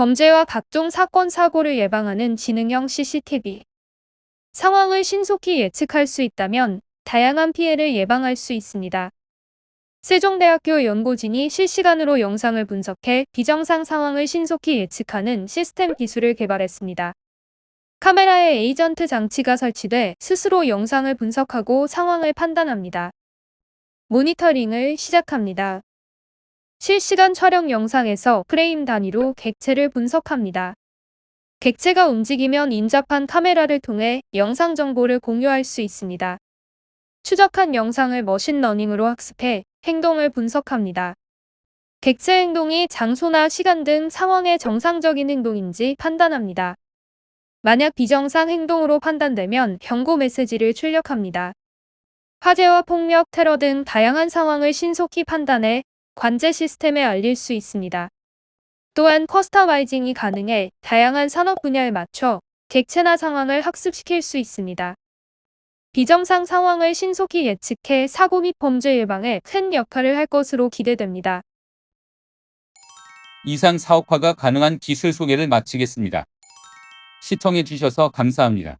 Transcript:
범죄와 각종 사건 사고를 예방하는 지능형 CCTV. 상황을 신속히 예측할 수 있다면 다양한 피해를 예방할 수 있습니다. 세종대학교 연구진이 실시간으로 영상을 분석해 비정상 상황을 신속히 예측하는 시스템 기술을 개발했습니다. 카메라에 에이전트 장치가 설치돼 스스로 영상을 분석하고 상황을 판단합니다. 모니터링을 시작합니다. 실시간 촬영 영상에서 프레임 단위로 객체를 분석합니다. 객체가 움직이면 인접한 카메라를 통해 영상 정보를 공유할 수 있습니다. 추적한 영상을 머신러닝으로 학습해 행동을 분석합니다. 객체 행동이 장소나 시간 등 상황의 정상적인 행동인지 판단합니다. 만약 비정상 행동으로 판단되면 경고 메시지를 출력합니다. 화재와 폭력, 테러 등 다양한 상황을 신속히 판단해 관제 시스템에 알릴 수 있습니다. 또한 커스터마이징이 가능해 다양한 산업 분야에 맞춰 객체나 상황을 학습시킬 수 있습니다. 비정상 상황을 신속히 예측해 사고 및 범죄 예방에 큰 역할을 할 것으로 기대됩니다. 이상 사업화가 가능한 기술 소개를 마치겠습니다. 시청해 주셔서 감사합니다.